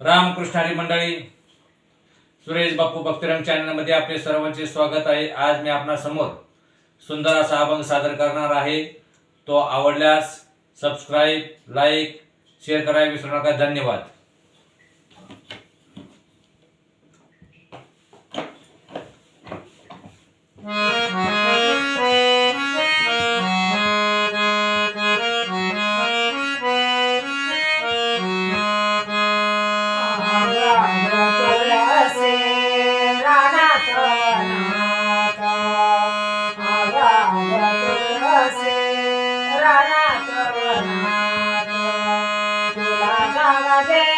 रामकृष्णारी मंडळी सुरेश बापू भक्तिरंग चॅनलमध्ये आपले सर्वांचे स्वागत आहे. आज मी आपणासमोर सुंदर असा अभंग सादर करणार आहे. तो आवडल्यास सबस्क्राईब लाईक शेअर करायला विसरू नका. धन्यवाद. 강하게.